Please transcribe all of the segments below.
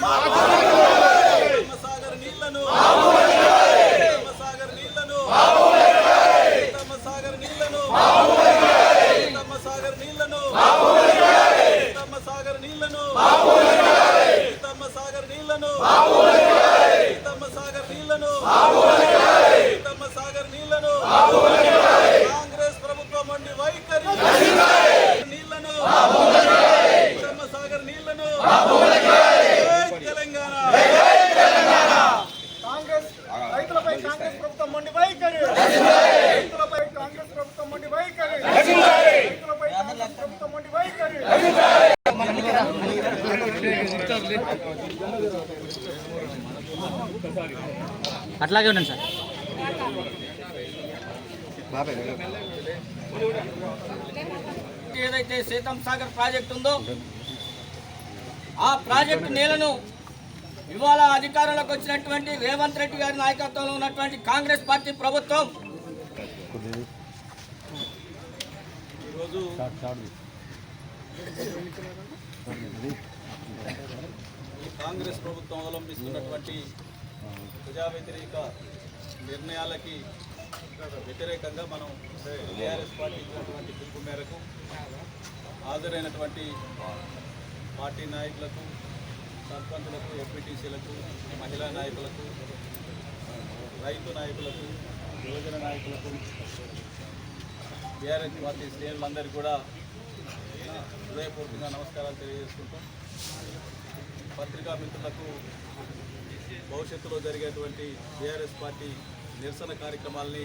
মারব అట్లాగే ఉండండి సార్. ఏదైతే సీతం సాగర్ ప్రాజెక్ట్ ఉందో ఆ ప్రాజెక్టు నీళ్ళను ఇవాళ అధికారంలోకి వచ్చినటువంటి రేవంత్ రెడ్డి గారి నాయకత్వంలో ఉన్నటువంటి కాంగ్రెస్ పార్టీ ప్రభుత్వం కాంగ్రెస్ ప్రభుత్వం అవలంబిస్తున్నటువంటి ప్రజా వ్యతిరేక నిర్ణయాలకి వ్యతిరేకంగా మనం టీఆర్ఎస్ పార్టీ ఇచ్చినటువంటి పిలుపు మేరకు హాజరైనటువంటి పార్టీ నాయకులకు సర్పంచులకు ఎంపీటీసీలకు మహిళా నాయకులకు రైతు నాయకులకు యువజన నాయకులకు టీఆర్ఎస్ పార్టీ శ్రేణులందరికీ కూడా హృదయపూర్వకంగా నమస్కారాలు తెలియజేసుకుంటాం పత్రికా మిత్రులకు భవిష్యత్తులో జరిగేటువంటి బీఆర్ఎస్ పార్టీ నిరసన కార్యక్రమాల్ని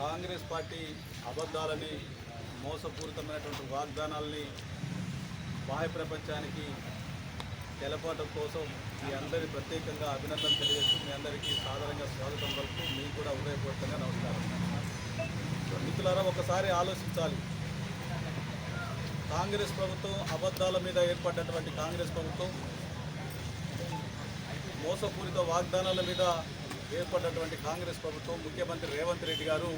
కాంగ్రెస్ పార్టీ అబద్ధాలని మోసపూరితమైనటువంటి వాగ్దానాల్ని బాహ్య ప్రపంచానికి తెలపడం కోసం మీ అందరి ప్రత్యేకంగా అభినందన తెలియజేస్తూ మీ అందరికీ సాధారణంగా స్వాగతం వరకు మీకు కూడా హృదయపూర్వకంగా నమస్కారం. మిత్రులారా ఒకసారి ఆలోచించాలి. కాంగ్రెస్ ప్రభుత్వం అబద్ధాల మీద ఏర్పడినటువంటి కాంగ్రెస్ ప్రభుత్వం మోసపూరిత వాగ్దానాల మీద ఏర్పడినటువంటి కాంగ్రెస్ ప్రభుత్వం ముఖ్యమంత్రి రేవంత్ రెడ్డి గారు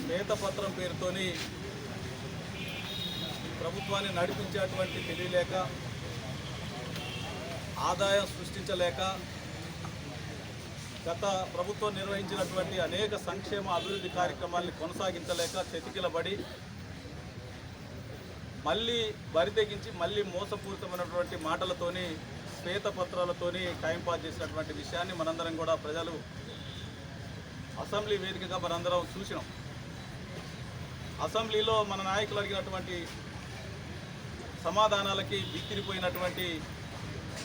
శ్వేతపత్రం పేరుతోని ప్రభుత్వాన్ని నడిపించేటువంటి తెలియలేక ఆదాయం సృష్టించలేక గత ప్రభుత్వం నిర్వహించినటువంటి అనేక సంక్షేమ అభివృద్ధి కార్యక్రమాల్ని కొనసాగించలేక చతికిలబడి మళ్ళీ బరి తెగించి మళ్ళీ మోసపూరితమైనటువంటి మాటలతోని శ్వేతపత్రాలతోని టైంపాస్ చేసినటువంటి విషయాన్ని మనందరం కూడా ప్రజలు అసెంబ్లీ వేదికగా మనందరం చూసినాం. అసెంబ్లీలో మన నాయకులు అడిగినటువంటి సమాధానాలకి విత్తిరిపోయినటువంటి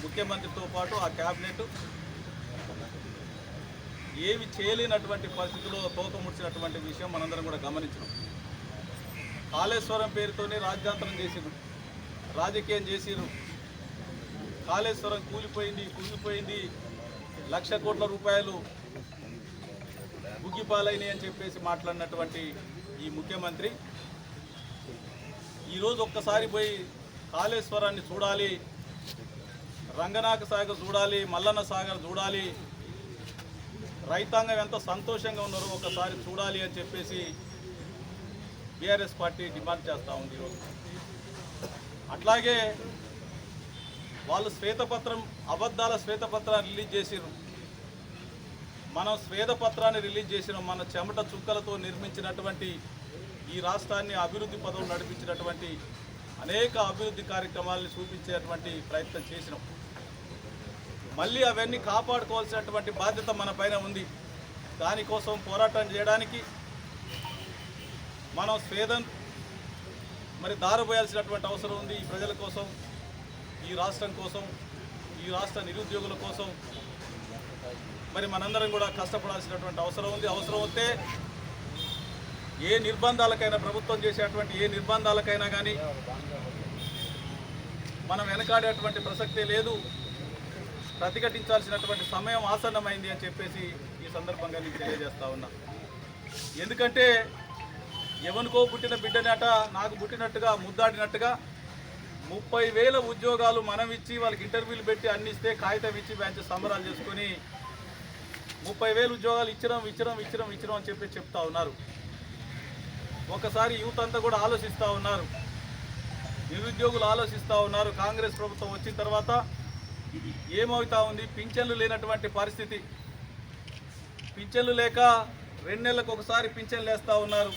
ముఖ్యమంత్రితో పాటు ఆ క్యాబినెట్ ఏమి చేయలేనటువంటి పరిస్థితిలో తోకముడిచినటువంటి విషయం మనందరం కూడా గమనించినాం. కాళేశ్వరం పేరుతోనే రాజ్యాంతరం చేసిరు రాజకీయం చేసిరు కాళేశ్వరం కూలిపోయింది కూలిపోయింది లక్ష కోట్ల రూపాయలు గుగ్గిపాలైనవి అని చెప్పేసి మాట్లాడినటువంటి ఈ ముఖ్యమంత్రి. ఈరోజు ఒక్కసారి పోయి కాళేశ్వరాన్ని చూడాలి రంగనాథ సాగర్ చూడాలి మల్లన్న సాగర్ చూడాలి రైతాంగం ఎంత సంతోషంగా ఉన్నారో ఒకసారి చూడాలి అని చెప్పేసి టీఆర్ఎస్ పార్టీ డిమాండ్ చేస్తూ ఉంది ఈరోజు. అట్లాగే వాళ్ళు శ్వేతపత్రం అబద్ధాల శ్వేతపత్రాన్ని రిలీజ్ చేసిరు మనం శ్వేతపత్రాన్ని రిలీజ్ చేసిన మన చెమట చుక్కలతో నిర్మించినటువంటి ఈ రాష్ట్రాన్ని అభివృద్ధి పదవులు నడిపించినటువంటి అనేక అభివృద్ధి కార్యక్రమాలను చూపించేటువంటి ప్రయత్నం చేసినాం. మళ్ళీ అవన్నీ కాపాడుకోవాల్సినటువంటి బాధ్యత మన పైన ఉంది. దానికోసం పోరాటం చేయడానికి మనం స్వేదం మరి దారబోయాల్సినటువంటి అవసరం ఉంది ఈ ప్రజల కోసం ఈ రాష్ట్రం కోసం ఈ రాష్ట్ర నిరుద్యోగుల కోసం. మరి మనందరం కూడా కష్టపడాల్సినటువంటి అవసరం ఉంది. అవసరం వస్తే ఏ నిర్బంధాలకైనా ప్రభుత్వం చేసేటువంటి ఏ నిర్బంధాలకైనా కానీ మనం వెనకాడేటువంటి ప్రసక్తే లేదు. ప్రతిఘటించాల్సినటువంటి సమయం ఆసన్నమైంది అని చెప్పేసి ఈ సందర్భంగా నేను తెలియజేస్తా ఉన్నా. ఎందుకంటే ఎవనుకో పుట్టిన బిడ్డనట నాకు పుట్టినట్టుగా ముద్దాడినట్టుగా ముప్పై వేల ఉద్యోగాలు మనం ఇచ్చి వాళ్ళకి ఇంటర్వ్యూలు పెట్టి అందిస్తే కాగితం ఇచ్చి బ్యాంచ్ సంబరాలు చేసుకొని ముప్పై వేలు ఉద్యోగాలు ఇచ్చడం ఇచ్చడం ఇచ్చడం ఇచ్చడం అని చెప్పి చెప్తా ఉన్నారు. ఒకసారి యూత్ అంతా కూడా ఆలోచిస్తూ ఉన్నారు. నిరుద్యోగులు ఆలోచిస్తూ ఉన్నారు. కాంగ్రెస్ ప్రభుత్వం వచ్చిన తర్వాత ఏమవుతా ఉంది? పింఛన్లు లేనటువంటి పరిస్థితి. పింఛన్లు లేక రెండు నెలలకు ఒకసారి పింఛన్లు వేస్తూ ఉన్నారు.